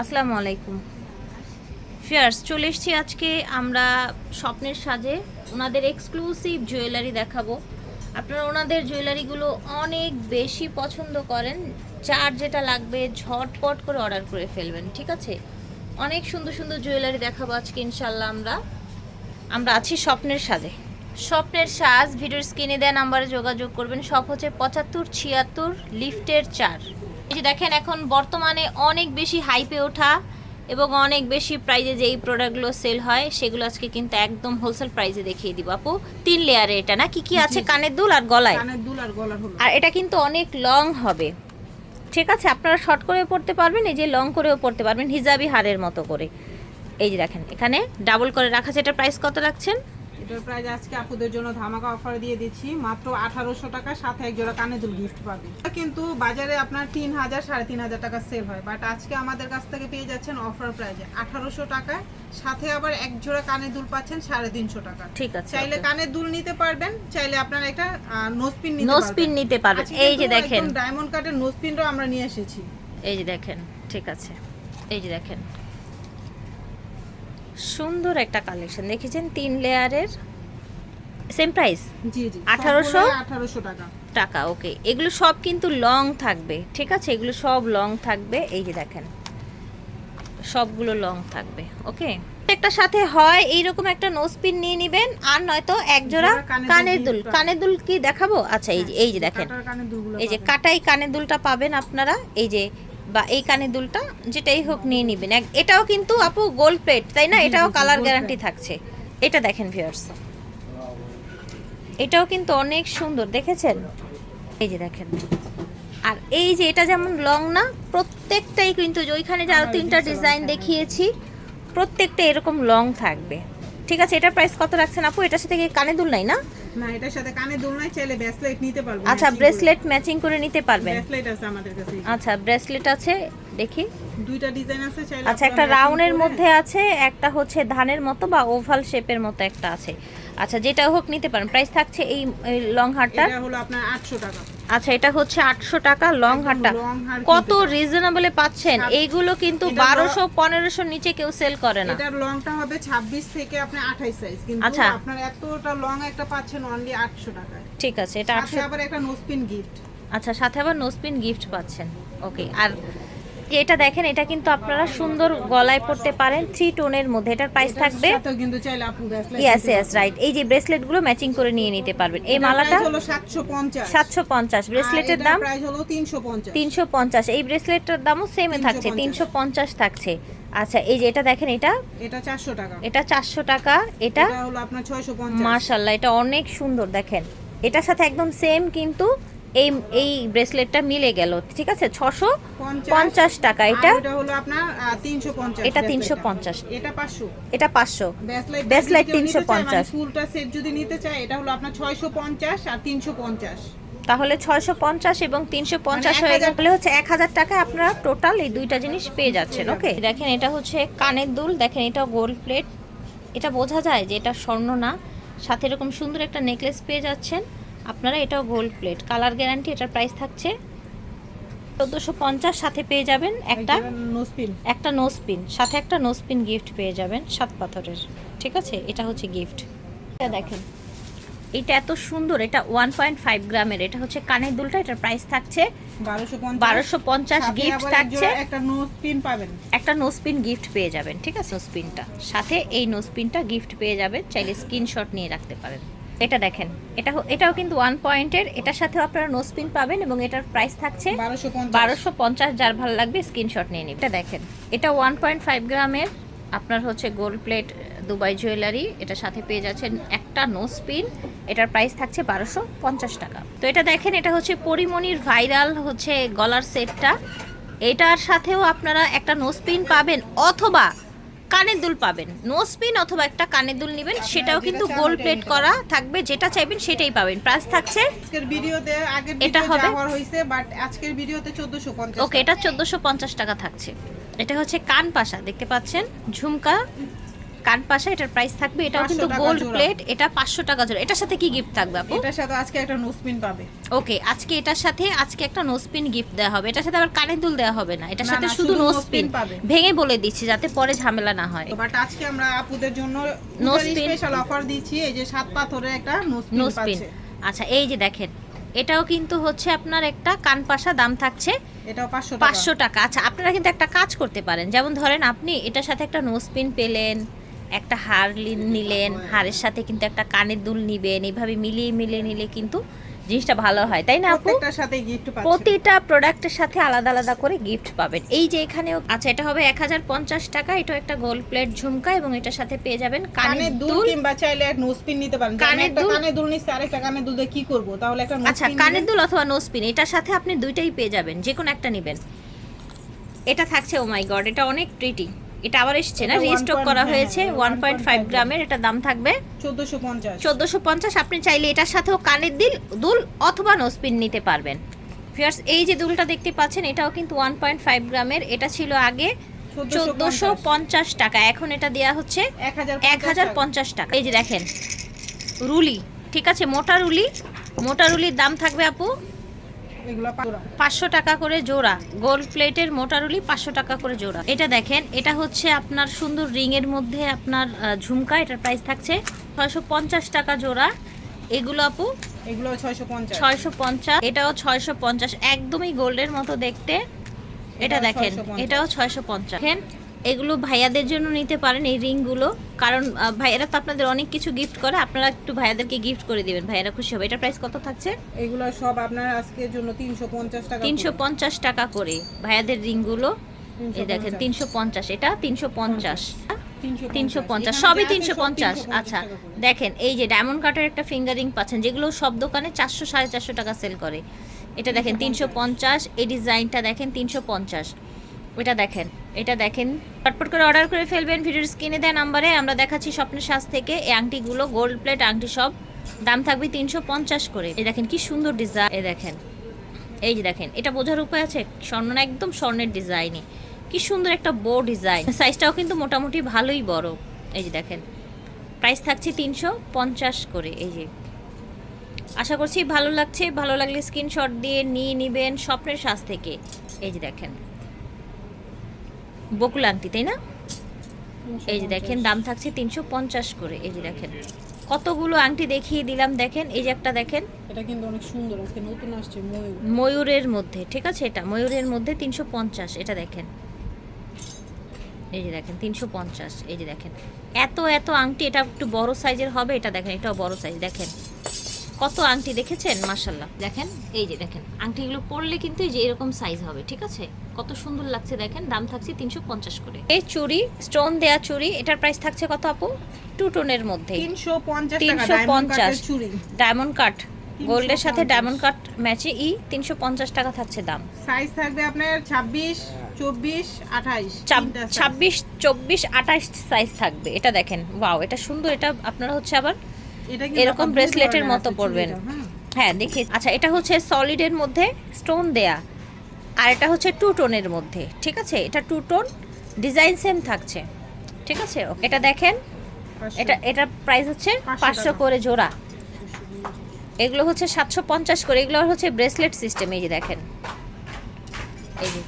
আসসালামু আলাইকুম। ফিয়ার্স চলে এসেছি আজকে আমরা স্বপ্নের সাজে। ওনাদের এক্সক্লুসিভ জুয়েলারি দেখাবো। আপনারা ওনাদের জুয়েলারিগুলো অনেক বেশি পছন্দ করেন। যার যেটা লাগবে ঝটপট করে অর্ডার করে ফেলবেন, ঠিক আছে? অনেক সুন্দর সুন্দর জুয়েলারি দেখাবো আজকে ইনশাল্লাহ আমরা। আমরা আছি স্বপ্নের সাজে। স্বপ্নের সাজ, ভিডিওর স্ক্রিনে দেওয়া নাম্বারে যোগাযোগ করবেন। সব হচ্ছে পঁচাত্তর ছিয়াত্তর লিফটের চার। এই যে দেখেন এখন বর্তমানে অনেক বেশি হাইপে ওঠা এবং অনেক বেশি প্রাইজে যেই প্রোডাক্টগুলো সেল হয় সেগুলো আজকে কিন্তু একদম হোলসেল প্রাইজে দেখিয়ে দিব। আপু তিন লেয়ারে এটা না? কি কি আছে? কানের দুল আর গলায়? কানের দুল আর গলার হলো আর এটা কিন্তু অনেক লং হবে। ঠিক আছে? আপনারা শর্ট করেও পড়তে পারবেন এই যে লং করেও পড়তে পারবেন হিজাবি হারের মতো করে। এই যে দেখেন এখানে ডাবল করে রাখা আছে। এটা প্রাইস কত রাখছেন? এটার প্রাইস আজকে আপুদের জন্য ধামাকা অফার দিয়ে দিচ্ছি। মাত্র আঠারোশো টাকা সাথে এক জোড়া কানের দুল গিফট পাবে কিন্তু বাজারে আপনার তিন হাজার সাড়ে তিন হাজার টাকা সেল হয়। বাট আজকে আমাদের কাছ থেকে পেয়ে যাচ্ছেন অফার প্রাইজে আঠারোশো টাকায়। সাথে আবার এক জোড়া কানের দুল পাচ্ছেন সাড়ে তিনশো টাকা। ঠিক আছে চাইলে কানের দুল নিতে পারবেন চাইলে আপনারা একটা নোসপিন নিতে নো স্পিন নিতে পারবেন। এই যে দেখেন। ডায়মন্ড কাটের নোসপিনটাও আমরা নিয়ে এসেছি। এই যে দেখেন ঠিক আছে। এই যে দেখেন। সুন্দর একটা কালেকশন দেখেছেন তিন লেয়ারের সেম প্রাইস জি জি। 1800? আঠারোশো টাকা। টাকা ওকে এগুলো সব কিন্তু লং থাকবে ঠিক আছে? এগুলো সব লং থাকবে। এই যে দেখেন সবগুলো লং থাকবে ওকে একটা সাথে হয় এইরকম একটা নোসপিন নিয়ে নেবেন আর নয়তো এক জোড়া কানের দুল কানের দুল। কি দেখাবো? আচ্ছা এই যে এই যে দেখেন। এই যে। কাটাই কানের দুলটা পাবেন আপনারা। এই যে বা এই কানের দুলটা যেটাই হোক নিয়ে নেবেন। এটাও কিন্তু আপু গোল্ড প্লেট তাই না? এটাও কালার গ্যারান্টি থাকছে। এটা দেখেন ভিউয়ার্স এটাও কিন্তু অনেক সুন্দর দেখেছেন? এই যে দেখেন। আর এই যে এটা যেমন লং না প্রত্যেকটাই কিন্তু ওইখানে যে আমার তিনটা ডিজাইন দেখিয়েছি প্রত্যেকটা এরকম লং থাকবে। ঠিক আছে এটার প্রাইস কত রাখছেন আপু? এটার সাথে কানে দুল নাই না? না এটার সাথে কানে দুলনায় চাইলে ব্রেসলেট নিতে পারবেন আচ্ছা ব্রেসলেট ম্যাচিং করে নিতে পারবেন? ব্রেসলেট আছে আমাদের কাছে। আচ্ছা ব্রেসলেট আছে দেখি। দুইটা ডিজাইন আছে চাইলে আচ্ছা একটা রাউন্ডের মধ্যে আছে একটা হচ্ছে ধানের মতো বা ওভাল শেপের মতো একটা আছে। আচ্ছা যেটা হোক নিতে পারেন। প্রাইস থাকছে এই লং হারটা এটা হলো আপনার 800 টাকা। আচ্ছা এটা হচ্ছে আটশো টাকা লং হাটটা হারটা। কত রিজনেবলে পাচ্ছেন? এইগুলো কিন্তু বারোশো পনেরোশো নিচে কেউ সেল করে না। এটার লংটা হবে 26 থেকে আপনি 28 সাইজ কিন্তু আচ্ছা। আপনার এতটা লং একটা পাচ্ছেন অনলি আটশো টাকা ঠিক আছে এটা আটশো আবার একটা নোসপিন গিফট আচ্ছা সাথে আবার নোসপিন গিফট পাচ্ছেন। ওকে আর এটা দেখেন এটা কিন্তু আপনারা সুন্দর গলায় পড়তে পারেন থ্রি টোনের মধ্যে। এটার প্রাইস থাকবে সাথেও কিন্তু চাইলে আপু ব্রেসলেট ইয়েস ইয়েস রাইট এই যে ব্রেসলেটগুলো ম্যাচিং করে নিয়ে নিতে পারবেন। এই মালাটা হলো 750 সাতশো পঞ্চাশ। ব্রেসলেটের দাম প্রাইস হলো 350 তিনশো পঞ্চাশ। এই ব্রেসলেটটার দামও সেমে থাকছে 350 তিনশো পঞ্চাশ থাকছে। আচ্ছা এই যে এটা দেখেন এটা এটা 400 টাকা। এটা চারশো টাকা এটা এটা হলো আপনার 650 মার্শাল্লাহ এটা অনেক সুন্দর দেখেন। এটার সাথে একদম সেম কিন্তু এই এই ব্রেসলেটটা মিলে গেল ঠিক আছে? ছশো পঞ্চাশ টাকা এটা এটা হলো আপনার আহ, 350 এটা। 350 এটা 500 এটা পাঁচশো। ব্রেসলেট তিনশো 350 মানে ফুলটা সেট যদি নিতে চায় এটা হলো আপনার 650 আর 350 তাহলে ছয়শো পঞ্চাশ এবং তিনশো পঞ্চাশ মানে হয়ে গেলে হচ্ছে এক হাজার টাকা আপনারা টোটাল এই দুইটা জিনিস পেয়ে যাচ্ছেন ওকে দেখেন এটা হচ্ছে কানের দুল দেখেন এটা গোল্ড প্লেট এটা বোঝা যায় যে এটা স্বর্ণ না সাথে এরকম সুন্দর একটা নেকলেস পেয়ে যাচ্ছেন। আপনারা এটাও গোল্ড প্লেট কালার গ্যারান্টি এটার প্রাইস থাকছে চোদ্দোশো পঞ্চাশ সাথে পেয়ে যাবেন একটা নোসপিন একটা নোসপিন সাথে একটা নোসপিন গিফট পেয়ে যাবেন সাত পাথরের। ঠিক আছে? এটা হচ্ছে গিফট এটা দেখেন এটা এত সুন্দর এটা ওয়ান পয়েন্ট ফাইভ গ্রামের এটা হচ্ছে কানের দুলটা এটার প্রাইস থাকছে বারোশো পঞ্চাশ গিফট থাকছে। একটা নোসপিন পাবেন। একটা নোসপিন গিফট পেয়ে যাবেন ঠিক আছে? নোসপিনটা সাথে এই নোসপিনটা গিফট পেয়ে যাবেন চাইলে স্ক্রিনশট নিয়ে রাখতে পারেন। এটা দেখেন। এটা এটাও কিন্তু ওয়ান পয়েন্টের এটার সাথেও আপনারা নোসপিন পাবেন এবং এটার প্রাইস থাকছে বারোশো পঞ্চাশ। যার ভালো লাগবে স্ক্রিনশট নিয়ে নিন এটা দেখেন। এটা ওয়ান পয়েন্ট ফাইভ গ্রামের। আপনার হচ্ছে গোল্ড প্লেট দুবাই জুয়েলারি এটার সাথে পেয়ে যাচ্ছেন একটা নোসপিন এটার প্রাইস থাকছে বারোশো পঞ্চাশ টাকা। তো এটা দেখেন এটা হচ্ছে পরিমণির ভাইরাল হচ্ছে গলার সেটটা এটার সাথেও আপনারা একটা নোসপিন পাবেন। অথবা কানের দুল পাবেন। নো স্পিন অথবা একটা কানের দুল নেবেন সেটাও কিন্তু গোল্ড প্লেট করা থাকবে যেটা চাইবেন সেটাই পাবেন। প্রাইস থাকছে আজকের ভিডিওতে আগের এটা হবে? আমার হইছে বাট আজকের ভিডিওতে 1450 ওকে এটা চোদ্দোশো পঞ্চাশ টাকা থাকছে। এটা হচ্ছে কান পাশা দেখতে পাচ্ছেন? ঝুমকা কান পাশা এটার প্রাইস থাকবে এটাও 500 কিন্তু গোল্ড প্লেট এটা পাঁচশো টাকা জোড়া। এটার সাথে কি গিফট থাকবে আপু? এটার সাথে আজকে একটা নোসপিন পাবে। ওকে আজকে এটার সাথে আজকে একটা নোসপিন গিফট দেওয়া হবে। এটার সাথে আবার কানের দুল দেওয়া হবে না। এটার সাথে শুধু নোসপিন পাবে। ভেঙে বলে দিচ্ছি যাতে পরে ঝামেলা না হয়। বাট আজকে আমরা আপুদের জন্য pin। স্পেশাল অফার দিচ্ছি এই যে সাত পাথরের একটা নোসপিন নোসপিন আচ্ছা এই যে দেখেন এটাও কিন্তু হচ্ছে আপনার একটা কান পাশা দাম থাকছে এটাও পাঁচশো পাঁচশো টাকা। আচ্ছা আপনারা কিন্তু একটা কাজ করতে পারেন। যেমন ধরেন আপনি এটার সাথে একটা নোসপিন পেলেন একটা হার নিলেন হারের সাথে কিন্তু একটা কানের দুল নিবেন এইভাবে মিলিয়ে মিলিয়ে নিলে কিন্তু জিনিসটা ভালো হয় তাই না আপু? সাথে গিফট প্রতিটা প্রোডাক্টের সাথে আলাদা আলাদা করে গিফট পাবেন। এই যে এখানেও আচ্ছা এটা হবে এক হাজার পঞ্চাশ টাকা এটা একটা গোল্ড প্লেট ঝুমকা এবং এটার সাথে পেয়ে যাবেন কানের দুল কিংবা চাইলে এক নোসপিন নিতে পারেন। কানের দুল- কানের দুল নিচ্ছে আরেকটা কানের দুল দিয়ে কি করব? তাহলে একটা আচ্ছা কানের দুল অথবা নোসপিন এটার সাথে আপনি দুইটাই পেয়ে যাবেন যে কোনো একটা নেবেন। এটা থাকছে ও মাই গড এটা অনেক প্রিটি এটা আবার এসেছে না? রিস্টক করা হ্যাঁ, হয়েছে হ্যাঁ, ওয়ান পয়েন্ট ফাইভ 1.5 গ্রামের। এটা দাম থাকবে চোদ্দশো পঞ্চাশ। চোদ্দোশো পঞ্চাশ। আপনি চাইলে এটার সাথেও কানের দিল দুল অথবা নোসপিন নিতে পারবেন। ফিয়ার্স এই যে দুলটা দেখতে পাচ্ছেন এটাও কিন্তু ওয়ান পয়েন্ট ফাইভ গ্রামের। এটা ছিল আগে চোদ্দোশো পঞ্চাশ। টাকা। এখন এটা দেওয়া হচ্ছে এক হাজার এক হাজার পঞ্চাশ টাকা। এই যে দেখেন রুলি ঠিক আছে? মোটা রুলি মোটা রুলির দাম থাকবে আপু এগুলো পাঁচশো টাকা করে জোড়া। গোল্ড প্লেটের মোটারুলি পাঁচশো টাকা করে জোড়া। এটা দেখেন এটা হচ্ছে আপনার সুন্দর রিং এর মধ্যে আপনার ঝুমকা এটার প্রাইস থাকছে ছয়শো পঞ্চাশ টাকা জোড়া। এগুলো আপু? এগুলো ছয়শো পঞ্চাশ। ছয়শো পঞ্চাশ এটাও ছয়শো পঞ্চাশ একদমই গোল্ডের মতো দেখতে। এটা দেখেন এটাও ছয়শো পঞ্চাশ। দেখেন এগুলো ভাইয়াদের জন্য নিতে পারেন এই রিংগুলো। কারণ ভাইয়ারা তো আপনাদের অনেক কিছু গিফট করে আপনারা একটু ভাইয়াদেরকে গিফট করে দিবেন। ভাইয়ারা খুশি হবে। এটা প্রাইস কত থাকছে? এগুলো সব আপনার আজকের জন্য তিনশো পঞ্চাশ টাকা তিনশো। পঞ্চাশ টাকা করে ভাইয়াদের রিংগুলো। এই দেখেন 350 তিনশো পঞ্চাশ। এটা তিনশো পঞ্চাশ। তিনশো পঞ্চাশ। সবই তিনশো পঞ্চাশ। 350 আচ্ছা। দেখেন এই যে ডায়মন্ড কাটের একটা ফিঙ্গারিং পাচ্ছেন যেগুলো সব দোকানে চারশো সাড়ে চারশো টাকা সেল করে। এটা দেখেন তিনশো পঞ্চাশ। এই ডিজাইনটা দেখেন তিনশো পঞ্চাশ। এটা দেখেন এটা দেখেন। চটপট করে অর্ডার করে ফেলবেন ভিডিওর স্ক্রিনে দেওয়া নাম্বারে আমরা দেখাচ্ছি স্বপ্নের সাজ থেকে এই আংটিগুলো গোল্ড প্লেট আংটি সব। দাম থাকবে তিনশো পঞ্চাশ করে। এই দেখেন কি সুন্দর ডিজাইন এই দেখেন, এই যে দেখেন, এটা বোঝার উপায় আছে? স্বর্ণ না, একদম স্বর্ণের ডিজাইনই কি সুন্দর একটা বো ডিজাইন সাইজটাও কিন্তু মোটামুটি ভালোই বড়। এই যে দেখেন প্রাইস থাকছে তিনশো পঞ্চাশ করে। এই যে, আশা করছি ভালো লাগছে। ভালো লাগলে স্ক্রিনশট দিয়ে নিয়ে নিবেন স্বপ্নের সাজ থেকে। এই যে দেখেন। বকুল আংটি তাই না? এই যে দেখেন দাম থাকছে তিনশো পঞ্চাশ করে এই যে দেখেন। কতগুলো আংটি দেখিয়ে দিলাম দেখেন এই যে একটা দেখেন। এটা কিন্তু অনেক সুন্দর আজকে নতুন আসছে ময়ূরের মধ্যে ঠিক আছে? এটা ময়ূরের মধ্যে তিনশো পঞ্চাশ এটা দেখেন। এই যে দেখেন তিনশো পঞ্চাশ এই যে দেখেন। এত এত আংটি এটা একটু বড় সাইজের হবে এটা দেখেন এটাও বড় সাইজ দেখেন। কত আংটি দেখেছেন? মাশাল্লাহ দেখেন এই যে দেখেন আংটিগুলো পরলে কিন্তু এই যে এরকম সাইজ হবে ঠিক আছে? কত সুন্দর লাগছে দেখেন দাম থাকছে তিনশো পঞ্চাশ করে। এই চুড়ি স্টোন দেয়া চুড়ি এটার প্রাইস থাকছে কত আপু? টু টোনের মধ্যে তিনশো পঞ্চাশ টাকা 350 ডায়মন্ড কাট গোল্ডের সাথে ডায়মন্ড কাট ম্যাচে ই তিনশো পঞ্চাশ টাকা থাকছে দাম। সাইজ থাকবে আপনার ছাব্বিশ চব্বিশ আঠাইশ ছাব্বিশ চব্বিশ আঠাশ সাইজ থাকবে। এটা দেখেন ওয়াও এটা সুন্দর এটা আপনারা হচ্ছে আবার এরকম ব্রেসলেটের মতো পরবেন। হ্যাঁ। হ্যাঁ দেখি। আচ্ছা এটা হচ্ছে সলিডের মধ্যে স্টোন দেয়া। আর এটা হচ্ছে টু টোনের মধ্যে ঠিক আছে? এটা টু টোন ডিজাইন সেম থাকছে। ঠিক আছে? এটা দেখেন এটা এটা প্রাইস হচ্ছে পাঁচশো করে জোড়া। এগুলো হচ্ছে সাতশো পঞ্চাশ করে এগুলো হচ্ছে ব্রেসলেট সিস্টেম এই যে দেখেন। এই যে।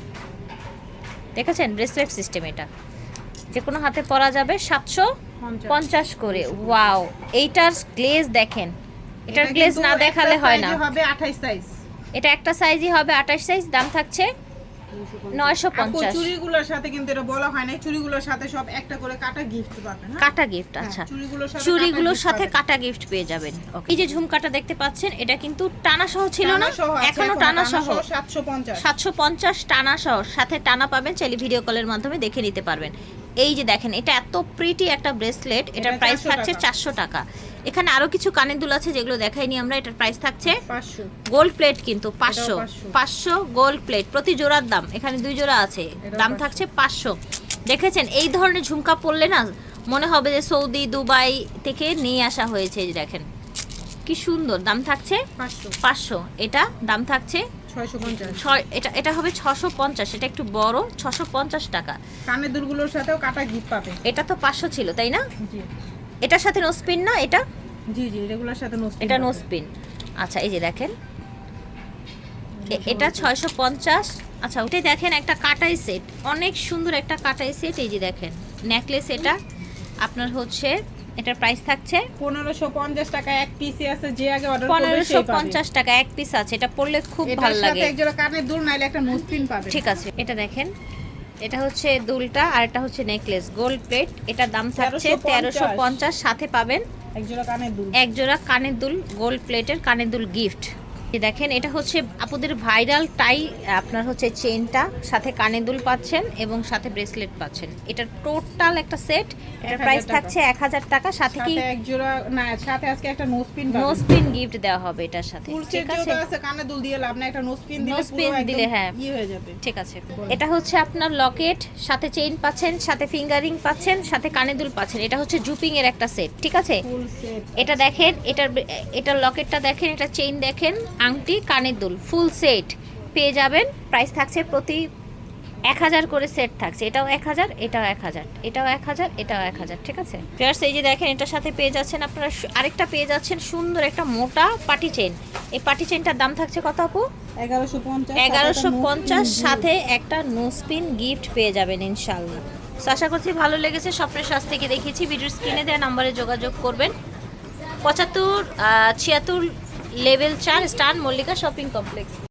দেখেছেন? ব্রেসলেট সিস্টেম এটা। যে কোনো হাতে পরা যাবে সাতশো পঞ্চাশ। করে ওয়াও। এইটার গ্লেজ দেখেন। এটার গ্লেজ না একটা দেখালে হয় না। হবে আঠাইশ সাইজ এটা একটা সাইজই হবে আঠাশ সাইজ দাম থাকছে নয়শো পঞ্চাশ। চুড়িগুলোর সাথে কিন্তু এটা বলা হয় না। চুড়িগুলোর সাথে সব একটা করে কাটা গিফট পাবেন? কাটা গিফট হ্যাঁ, আচ্ছা। চুড়িগুলোর সাথে চুড়িগুলোর কাটা সাথে কাটা গিফট পেয়ে যাবেন. এই যে ঝুমকাটা দেখতে পাচ্ছেন এটা কিন্তু টানা সহ ছিল না এখনও টানা সহ সাতশো পঞ্চাশ। সাতশো পঞ্চাশ টানা সহ সাথে টানা পাবেন চাইলে ভিডিও কলের মাধ্যমে দেখে নিতে পারবেন। এই যে দেখেন এটা এত প্রিটি একটা ব্রেসলেট এটার এটা প্রাইস থাকছে। চারশো টাকা। এখানে আরও কিছু কানের দুল আছে যেগুলো দেখাইনি আমরা এটার প্রাইস থাকছে গোল্ড প্লেট কিন্তু পাঁচশো। 500 পাঁচশো গোল্ড প্লেট প্রতি জোড়ার দাম এখানে দুই জোড়া আছে দাম থাকছে পাঁচশো। দেখেছেন এই ধরনের ঝুমকা পরলে না মনে হবে যে সৌদি দুবাই থেকে নিয়ে আসা হয়েছে দেখেন। কি সুন্দর দাম থাকছে পাঁচশো এটা দাম থাকছে ছয় এটা এটা হবে ছশো পঞ্চাশ এটা একটু বড় ছশো পঞ্চাশ টাকা। কানের দুলগুলোর সাথেও কাটা গিফট পাবে। এটা তো পাঁচশো ছিল তাই না? জি। এটার সাথে নো স্পিন না এটা? জি জি রেগুলার সাথে নোস এটা নো স্পিন আচ্ছা এই যে দেখেন। এটা ছয়শো পঞ্চাশ। আচ্ছা ওটাই দেখেন একটা কাটাই সেট অনেক সুন্দর একটা কাটাই সেট এই যে দেখেন। নেকলেস এটা। আপনার হচ্ছে এটার প্রাইস থাকছে পনেরোশো পঞ্চাশ টাকা এক পিস আছে যে আগে অর্ডার পনেরোশো পঞ্চাশ টাকা এক পিস আছে। এটা পরলে খুব ভালো লাগে। এক জোড়া কানের দুল নাইলে একটা নোজ পাবে। ঠিক আছে এটা দেখেন। এটা হচ্ছে দুলটা আর এটা হচ্ছে নেকলেস গোল্ড প্লেট এটার দাম থাকছে 1350 তেরোশো পঞ্চাশ সাথে পাবেন একজোড়া কানের দুল। একজোড়া কানের দুল গোল্ড প্লেটের কানের দুল গিফট দেখেন এটা হচ্ছে আপুদের ভাইরাল টাই আপনার হচ্ছে চেনটা সাথে কানে দুল পাচ্ছেন এবং সাথে ব্রেসলেট পাচ্ছেন। এটার টোটাল একটা সেট এটার 1000 প্রাইস থাকছে এক হাজার টাকা সাথে কি এক জোড়া না সাথে আজকে একটা নোজ পিন নো পাবে স্পিন গিফট দেওয়া হবে এটার সাথে ঠিক আছে? কানের দুল দিয়ে লাভ না একটা নোজ পিন দিলে একদম দিলে, হ্যাঁ। ইয়ে হয়ে যাবে। ঠিক আছে। এটা হচ্ছে আপনার লকেট সাথে চেইন পাচ্ছেন সাথে ফিঙ্গারিং পাচ্ছেন সাথে কানে দুল পাচ্ছেন। এটা হচ্ছে জুপিং এর একটা সেট ঠিক আছে? এটা দেখেন এটার এটার লকেটটা দেখেন এটা চেইন দেখেন। আংটি কানের দুল ফুল সেট পেয়ে যাবেন। প্রাইস থাকছে প্রতি এক হাজার করে সেট থাকছে। এটাও এক হাজার এটাও এক হাজার এটাও এক হাজার এটাও এক হাজার ঠিক আছে? প্লাস এই যে দেখেন এটার সাথে পেয়ে যাচ্ছেন আপনারা আরেকটা পেয়ে যাচ্ছেন সুন্দর একটা মোটা পাটি চেন। এই পাটি চেনটার দাম থাকছে কত আপু? এগারোশো পঞ্চাশ সাথে একটা নোসপিন। গিফট পেয়ে যাবেন ইনশাল্লাহ তো আশা করছি ভালো লেগেছে। স্বপ্নের সাজ থেকে দেখেছি ভিডিওর স্ক্রিনে দেওয়া নাম্বারে যোগাযোগ করবেন। পঁচাত্তর ছিয়াত্তর লেভেল চার স্টার মল্লিকা শপিং কমপ্লেক্স।